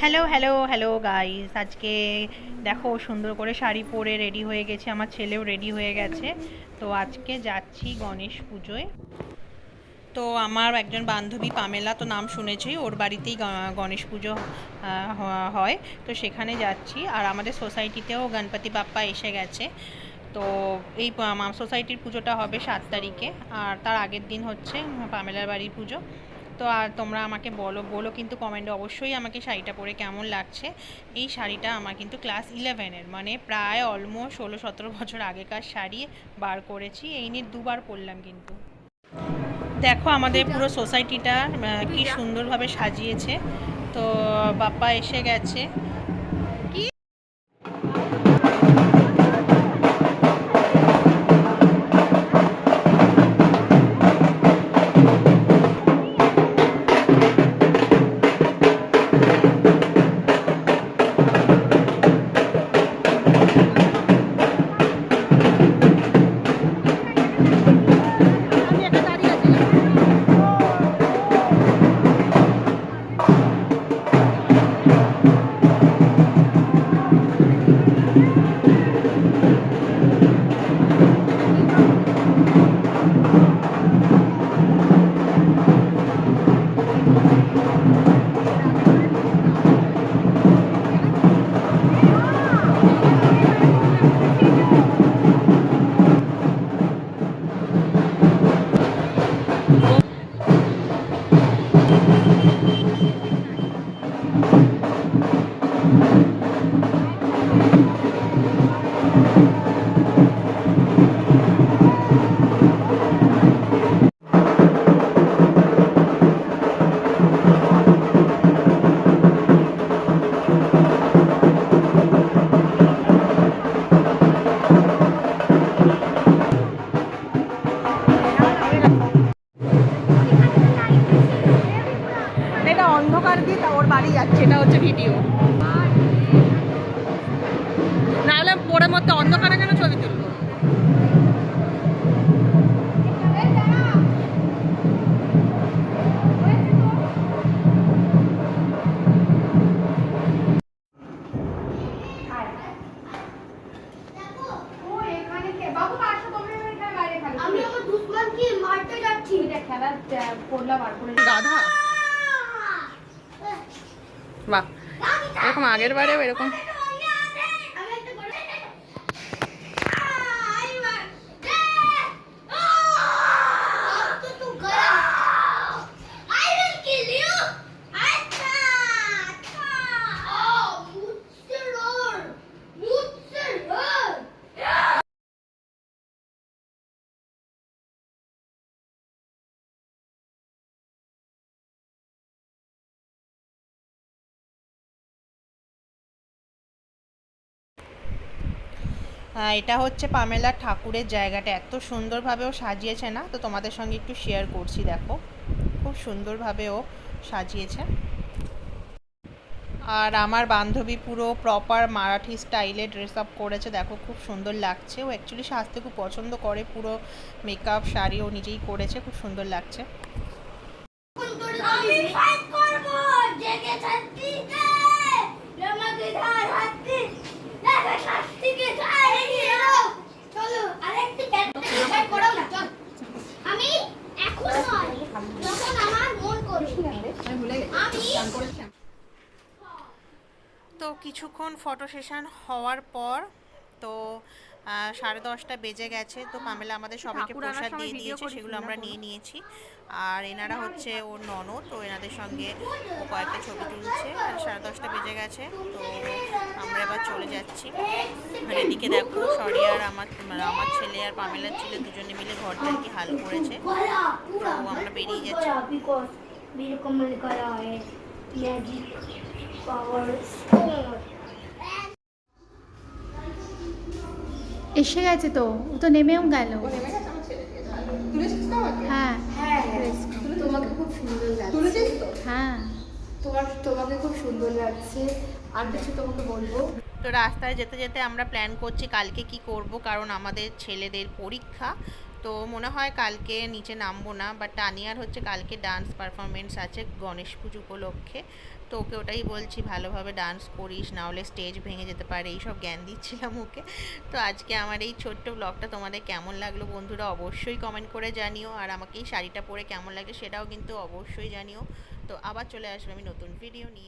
Hello hello hello guys আজকে দেখো, সুন্দর করে শাড়ি পরে রেডি হয়ে গেছে। আমার ছেলেও রেডি হয়ে গেছে। তো আজকে যাচ্ছি গণেশ পুজোয়। তো আমার একজন বান্ধবী পামেলা, তো নাম শুনেছি, ওর বাড়িতেই গণেশ পুজো হয়। তো সেখানে যাচ্ছি। আর আমাদের সোসাইটিতেও গণপতি বাপ্পা এসে গেছে। তো এই সোসাইটির পুজোটা হবে সাত তারিখে। আর তার আগের দিন হচ্ছে পামেলার বাড়ির পুজো। তো আর তোমরা আমাকে বলো বলো কিন্তু কমেন্টে অবশ্যই আমাকে শাড়িটা পরে কেমন লাগছে। এই শাড়িটা আমার কিন্তু ক্লাস ইলেভেনের মানে প্রায় অলমোস্ট ষোলো সতেরো বছর আগেকার শাড়ি বার করেছি এই নিয়ে দুবার পরলাম কিন্তু। দেখো আমাদের পুরো সোসাইটিটা কি সুন্দরভাবে সাজিয়েছে। তো বাপ্পা এসে গেছে। অন্ধকার দিয়ে তা ওর বাড়ি যাচ্ছে এটা হচ্ছে ভিডিও। না হলে পরে মধ্যে অন্ধকারে কেন ছবি তুলবো? আমি আমার দুশ্মনকে মারতে যাচ্ছি খেলার পড়লা বার করে গাধা বাহ এরকম আগের বারেও এরকম এটা হচ্ছে পামেলার ঠাকুরের জায়গাটা। এত সুন্দরভাবে ও সাজিয়েছে না? তো তোমাদের সঙ্গে একটু শেয়ার করছি, দেখো। খুব সুন্দরভাবে ও সাজিয়েছে। আর আমার বান্ধবী পুরো প্রপার মারাঠি স্টাইলে ড্রেস আপ করেছে। দেখো, খুব সুন্দর লাগছে। ও অ্যাকচুয়ালি সাজতে খুব পছন্দ করে। পুরো মেকআপ শাড়ি ও নিজেই করেছে। খুব সুন্দর লাগছে আমি ফাইট করব জেগে থাকতি আমাকে ধার হাততি দেখে শাস্তি কে চাই চলো আরেকটু ফাইট করো না চল আমি এখন নয় যখন আমার মন করবে আমি তো কিছুক্ষণ ফটো সেশন হওয়ার পর তো সাড়ে দশটা বেজে গেছে। তো পামেলা আমাদের সবাইকে প্রসাদ দিয়ে দিয়েছে সেগুলো আমরা নিয়ে নিয়েছি। আর এনারা হচ্ছে ওর ননদ তো এনাদের সঙ্গে ও কয়েকটা ছবি তুলছে। আর সাড়ে দশটা বেজে গেছে তো আমরা এবার চলে যাচ্ছি। আর এদিকে দেখো সরি আর আমার মানে আমার ছেলে আর পামেলার ছেলে দুজনে মিলে ঘরটা আর কি হাল করেছে। তো আমরা বেরিয়ে যাচ্ছি। এসে গেছে তো ও তো নেমেও গেল। হ্যাঁ।, হ্যাঁ, হ্যাঁ। তোমাকে খুব সুন্দর হ্যাঁ।, হ্যাঁ। তোমার তোমাকে খুব সুন্দর লাগছে। আর কিছু তোমাকে বলব? তো রাস্তায় যেতে যেতে আমরা প্ল্যান করছি কালকে কি করব কারণ আমাদের ছেলেদের পরীক্ষা। তো মনে হয় কালকে নিচে নামবো না বাট তানিয়ার হচ্ছে কালকে ডান্স পারফরমেন্স আছে গণেশ পুজো উপলক্ষে। তো ওকে ওটাই বলছি, ভালোভাবে ডান্স করিস, না হলে স্টেজ ভেঙে যেতে পারে। এইসব জ্ঞান দিচ্ছিলাম ওকে। তো আজকে আমার এই ছোট্ট ব্লগটা তোমাদের কেমন লাগল বন্ধুরা অবশ্যই কমেন্ট করে জানিও, আর আমাকে এই শাড়িটা পরে কেমন লাগে সেটাও কিন্তু অবশ্যই জানিও। তো আবার চলে আসবে আমি নতুন ভিডিও নিয়ে।